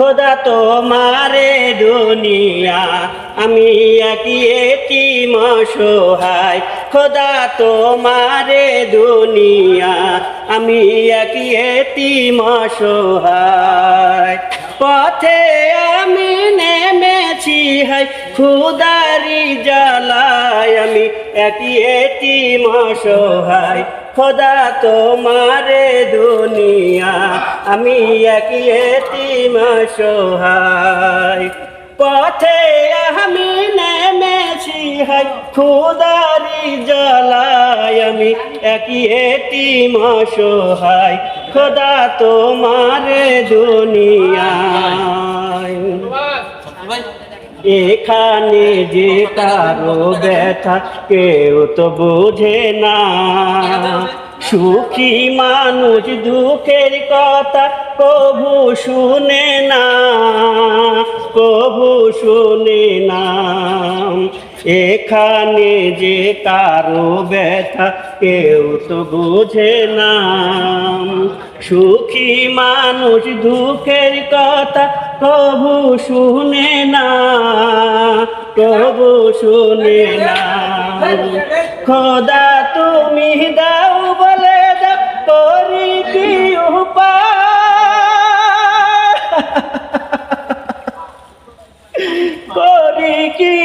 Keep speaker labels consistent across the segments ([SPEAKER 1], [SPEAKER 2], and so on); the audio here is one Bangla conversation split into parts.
[SPEAKER 1] খোদা তোমারে দুনিয়া, আমি একই এতিম অসহায় খোদা তোমারে দুনিয়া, আমি একই এতিম অসহায় পথে আমি নেমেছি হাই খুদারি জ্বালায় আমি একই এতিম অসহায় খোদা তোমারে দুনিয়া, আমি একই এতিম সহায় পথে আমি নেমেছি হাই, খুদারি জ্বালায় আমি একই এতিম সহায় খোদা তোমারে দুনিয়ায় এখানে যে কারও ব্যথা কেউ তো বোঝে না। সুখী মানুষ দুঃখের কথা কবু শুনে না, কবু শুনে না। এখানে যে কারও ব্যথা কেউ তো বোঝে না। সুখী মানুষ দুঃখের কথা প্রভু শুনে না প্রভু শুনে না খোদা তুমি দাও বলে করি কি করি কি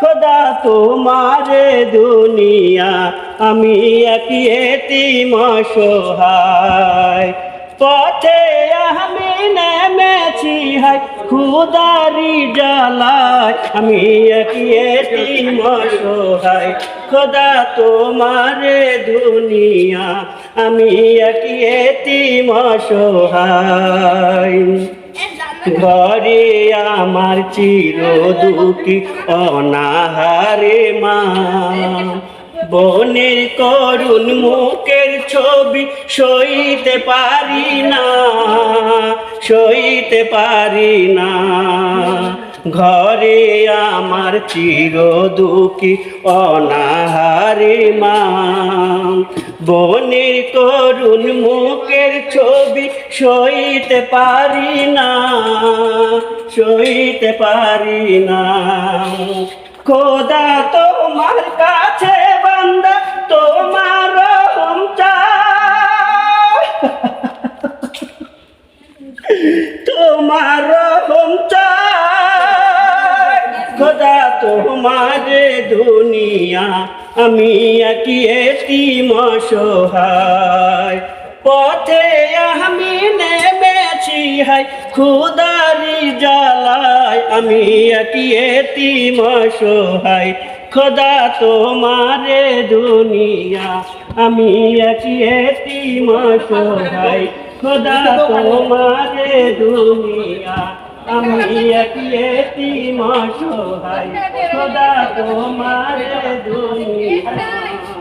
[SPEAKER 1] খোদা তোমারে দুনিয়া, আমি একই এতিম সহায় পথে আমি নেমেছি হাই খুদারি জ্বালায়। আমি একই এতিম খোদা তোমারে দুনিয়া। আমি একই এতিম ঘরে আমার চির দুঃখী, অনাহারে মা। বনের করুণ মুখের ছবি সইতে পারি না। সইতে পারি না। ঘরে আমার চির দুঃখী অনাহারে মা। বনের করুণ মুখের ছবি সইতে পারি না, সইতে পারি না। খোদা তোমার কাছে বান্দা, তোমার তোমার খোদা তোমার দুনিয়া, আমি একই এতিম সহায় পথে আমি নেমেছি হাই খুদারি জ্বালায় আমি একই এতিম সহায় খোদা তোমারে দুনিয়া, আমি একই এতিম সহায় খোদা তোমারে দুনিয়া আমি এতিম সহায় খোদা তোমারে দুনিয়া।